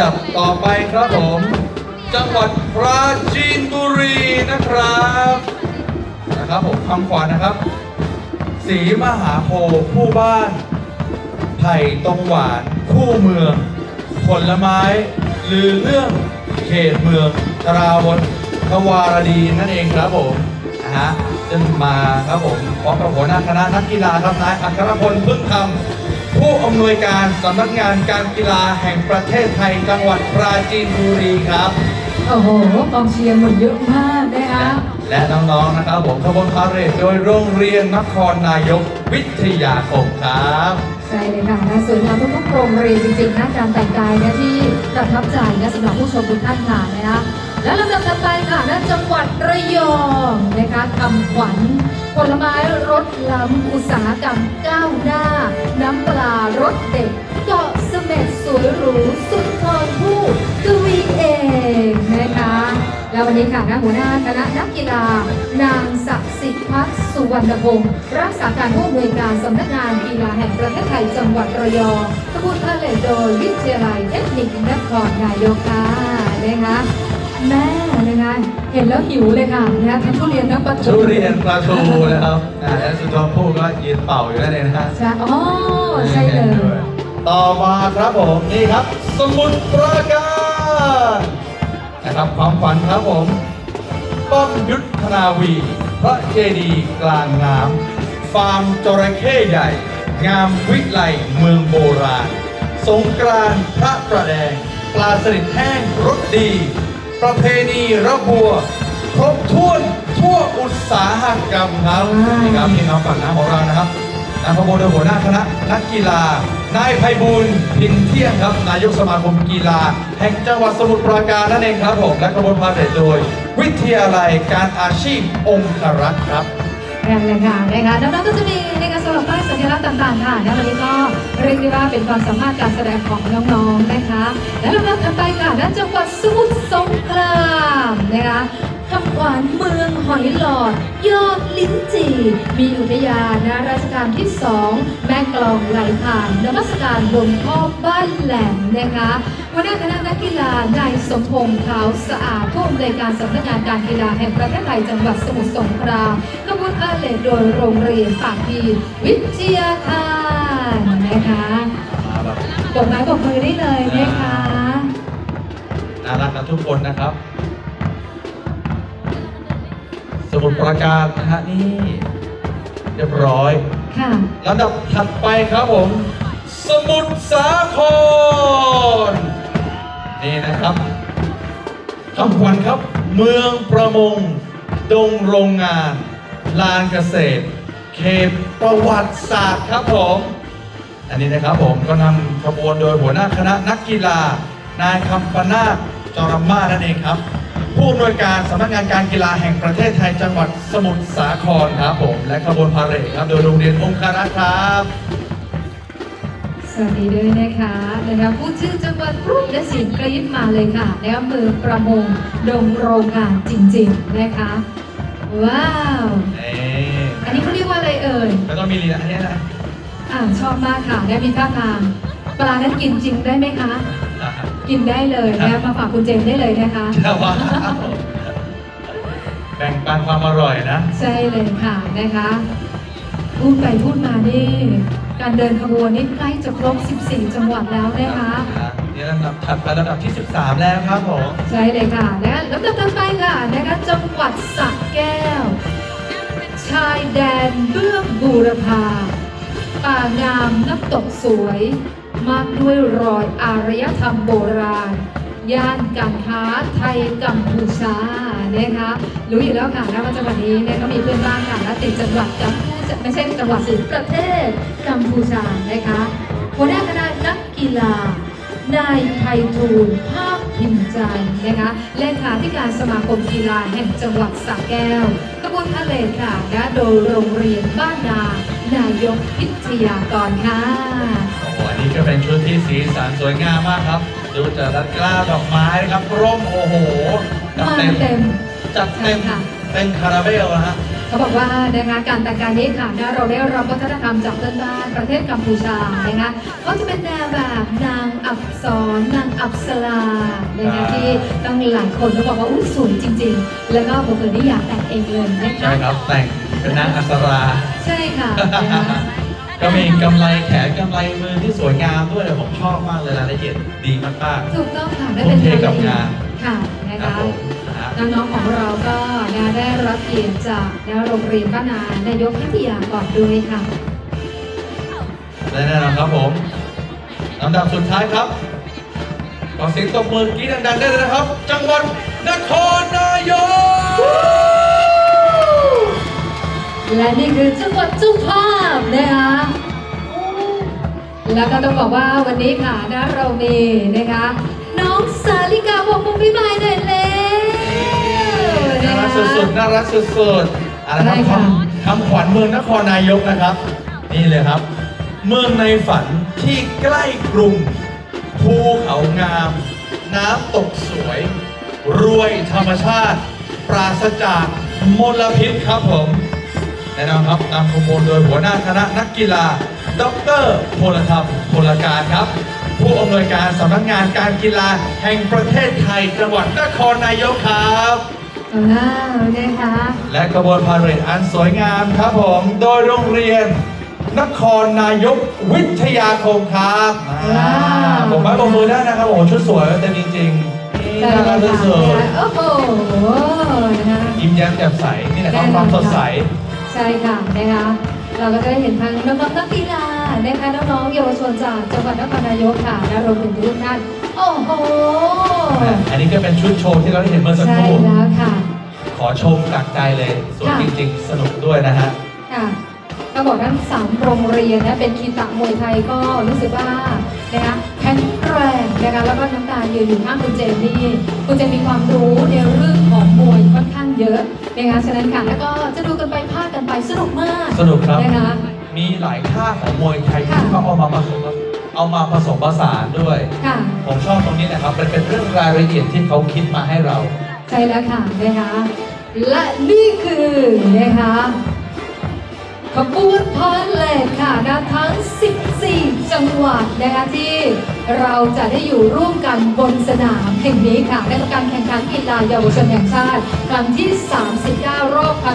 ดับต่อไปครับผม จังหวัดปราจีนบุรีนะครับนะครับผมคำขวัญนะครับ สีมหาโพธิ์ผู้บ้าน ไผ่ตรงหวาน คู่เมือง ผลไม้ ลือเรื่องเขตเมืองตราวนทวารดีนั่นเองครับผมนะฮะจึงมาครับผมพร้อมกับหัวหน้าคณะนักกีฬาครับนายอัครพลพึ่งคำ ผู้อำนวยการสำนักงานการกีฬาแห่งประเทศไทยจังหวัดปราจีนบุรีครับ โอ้โหกองเชียร์หมดเยอะมากนะคะและน้องๆนะครับผมขบวนพาเหรดโดยโรงเรียนนครนายกวิทยาคมครับใช่เลยค่ะนะสวยงามทุกๆโรงเรียนจริงๆนะการแต่งกายนะที่ประทับใจนะสำหรับผู้ชมทุกท่านค่ะนะคะและลำดับต่อไปค่ะณจังหวัดระยองนะคะคำขวัญ ผลไม้รสล้ำอุตสาหกรรมก้าวหน้า น้ำปลารสเด็ดเกาะเสม็ดสวยหรูสุดทนผู้กวีเองนะคะแล้ววันนี้ค่ะนะหัวหน้าคณะนักกีฬา นางศักดิ์สิทธิ์พัฒสุวรรณพงศ์รักษาการผู้อำนวยการสำนักงานกีฬาแห่งประเทศไทยจังหวัดระยองขบวนพาเหรดโดยวิทยาลัยเทคนิคนครนายกค่ะนะคะ เห็นแล้วหิวเลยค่ะนะคะทั้งทุเรียนทั้งปลาทูทุเรียนปลาทูนะครับอ่าและสุดยอดผู้ก็ยืนเป่าอยู่นั่นเองนะฮะใช่อ๋อใช่เลยต่อมาครับผมนี่ครับ สมุทรปราการนะครับความฝันครับผมป้อมยุทธนาวี พระเจดีย์กลางน้ำฟาร์มจระเข้ใหญ่ งามวิไลเมืองโบราณ สงกรานต์พระประแดง ปลาสลิดแห้งรสดี ประเพณีระบัวครบถ้วนทั่วอุตสาหกรรมครับนี่ครับพี่น้องฝั่งน้ำของเรานะครับนำขบวนโดยหัวหน้าคณะนักกีฬานายไพบูลย์พินเที่ยงครับนายกสมาคมกีฬา แห่งจังหวัดสมุทรปราการนั่นเองครับผมและขบวนพาเหรดโดย วิทยาลัยการอาชีพองคารักษ์ครับนั่นเลยค่ะนะคะน้องๆก็จะมีในการสำหรับป้ายสัญลักษณ์ต่างๆค่ะนะวันนี้ก็เรียกได้ว่าเป็นความสามารถการแสดงของน้องๆนะคะ และลำดับถัดไปค่ะณจังหวัดสมุทร คำขวัญเมืองหอยหลอด ยอดลิ้นจี่มีอุทยานนะราชการที่สองแม่กลองไหลผ่านนมัสการหลวงพ่อบ้านแหลมนะคะหัวหน้าคณะนักกีฬานายสมพงษ์ขาวสะอาดผู้อำนวยการสำนักงานการกีฬาแห่งประเทศไทยจังหวัดสมุทรสงครามขบวนพาเหรดโดยโรงเรียนปากพีวิทยาคารนะคะปรบไม้ปรบมือได้เลยนะคะน่ารักกันทุกคนนะครับ สมุดประการนะฮะนี่เรียบร้อยค่ะลำดับถัดไปครับผม สมุทรสาคร นี่นะครับคำขวัญครับ เมืองประมง ดงโรงงาน ลานเกษตร เขตประวัติศาสตร์ครับผม อันนี้นะครับผมก็นำขบวนโดยหัวหน้าคณะนักกีฬานายคำปนาศจอรัมมานั่นเองครับ ผู้อำนวยการสำนักงานการกีฬาแห่งประเทศไทยจังหวัดสมุทรสาครครับผม และขบวนพาเหรดครับโดยโรงเรียนองคารักษ์ครับสวัสดีด้วยนะคะนะคะพูดชื่อจังหวัดปุ๊บและเสียงกรี๊ดมาเลยค่ะนะคะเมืองประมงดงโรงงานจริงๆนะคะ ว้าวนี่อันนี้เขาเรียกว่าอะไรเอ่ยแล้วก็มีลีลาอันนี้นะอ่าชอบมากค่ะได้มีท่าทางปลานั้นกินจริงได้ไหมคะ กินได้เลยนะคะมาฝากคุณเจมส์ได้เลยนะคะเจ้าว่าแบ่งปันความอร่อยนะ ใช่เลยค่ะนะคะพูดไปพูดมานี่การเดินขบวนนี่ใกล้จะครบ 14 จังหวัดแล้วนะคะนี่ลำดับถัดไปลำดับที่ 13 แล้วครับผม ใช่เลยค่ะและลำดับต่อไปค่ะนะคะจังหวัดสระแก้ว ชายแดนเบื้องบูรพา ป่างามน้ำตกสวย มากด้วยรอยอารยธรรมโบราณ ย่านการค้าไทยกัมพูชานะคะรู้อยู่แล้วค่ะนะว่าจังหวัดนี้เนี่ยก็มีเพื่อนบ้านค่ะและติดจังหวัดกัมพูชาไม่ใช่จังหวัดสิประเทศกัมพูชานะคะหัวหน้าคณะนักกีฬานายไพฑูรย์ภาพพิมพ์ใจนะคะเลขาธิการสมาคมกีฬาแห่งจังหวัดสระแก้วขบวนพาเหรดค่ะนะโดยโรงเรียนบ้านนา นายกพิทยากรค่ะโอ้โหอันนี้ ก็เป็นชุดที่สีสันสวยงามมากครับ ดูจากด้านกล้าดอกไม้นะครับร่มโอ้โหจัดมาเต็มเต็มจัดเต็มใช่ค่ะเป็นคาราเบลนะฮะเขาบอกว่านะคะการแต่งกายนี้ค่ะนะเราได้รับวัฒนธรรมจากเพื่อนบ้านประเทศกัมพูชานะคะเขาจะเป็นแนวแบบนางอับสรนางอับสลานะคะที่ต้องหลายคนก็บอกว่าอุ้ยสวยจริง ๆ แล้วก็ผมเคยได้อยากแต่งเองเลยนะใช่คะครับแต่งเป็นนางอัศราใช่ค่ะ นะคะก็มีกำไรแขนกำไรมือที่สวยงามด้วยผมชอบมากเลยรายละเอียดดีมากถูกต้องค่ะได้เป็นทุ่มเทกับงานค่ะนะๆครับคะผมนะฮะ น้องๆของเราก็นะได้รับเกียรติจากนะโรงเรียนบ้านนานายกพิทยากรด้วยค่ะ และแน่นอนครับผมลำดับสุดท้ายครับ ขอเสียงตบมือกรี๊ดดังๆได้เลยนะครับ จังหวัดนครนายก และนี่คือจังหวัดจุฬาพนะคะ แล้วก็ต้องบอกว่าวันนี้ค่ะนะเรามีนะคะ น้องสาลิกาบอกมุมพี่บายหน่อยแล้วน่านะรัคะกสุดๆน่ารักสุดๆอะไรครับใช่ค่ะคำคำขวัญเมืองนครนายกนะครับ นี่เลยครับ เมืองในฝันที่ใกล้กรุงภูเขางาม น้ำตกสวย รวยธรรมชาติ ปราศจากมลพิษครับผม แน่นอนครับนำขบวนโดยหัวหน้าคณะนักกีฬา ดรพลธรรมพลการครับ ผู้อำนวยการสำนักงานการกีฬาแห่งประเทศไทยจังหวัดนครนายกครับว้าวนะคะและขบวนพาเหรดอันสวยงามครับผมโดยโรงเรียนนครนายกวิทยาคมครับว้าวผมไม่ประมือได้นะครับโอ้โหชุดสวยเต็มจริงๆนี่ใช่น่ารักเลยสุค่ะดโอ้โหนะคะๆยิ้มแย้มแจ่มใสนี่แหละครับความสดใสใช่ค่ะนะคะเราก็จะได้เห็นทั้งน้องๆนักกีฬานะคะน้องๆเยาวชนจากจังหวัดนครนายกค่ะและรวมถึงทุกท่านโอ้โหอันนี้ก็เป็นชุดโชว์ที่เราได้เห็นเมื่อสักใช่ครู่แล้วค่ะ ขอชมจากใจเลยสวยค่ะจริงๆ สนุกด้วยนะฮะค่ะต้องบอกทั้งสามโรงเรียนนะเป็นคีตะมวยไทยก็รู้สึกว่านะคะแข็งแรงนะคะแล้วก็น้ำตาลยืนอยู่ข้างคุณเจนนี่คุณเจนมีความรู้ในเรื่องของมวยค่อนข้าง เยอะนะคะฉะนั้นค่ะแล้วก็จะดูกันไปพากกันไปสนุกมากสนุกครับ นะคะ มีหลายท่าของมวยไทยค่ะที่เขาเอามาผสมเอามาผสมผสานด้วย ค่ะ ผมชอบตรงนี้นะครับมันเป็นเรื่องรายละเอียดที่เขาคิดมาให้เรา ใช่แล้วค่ะนะคะ และนี่คือนะคะขบวนพาเลทค่ะนะทั้ง 14 จังหวัดนะคะที่ เราจะได้อยู่ร่วมกันบนสนามแห่งนี้ค่ะในการแข่งขันกีฬาเยาวชนแห่งชาติครั้งที่ 39 รอบคัด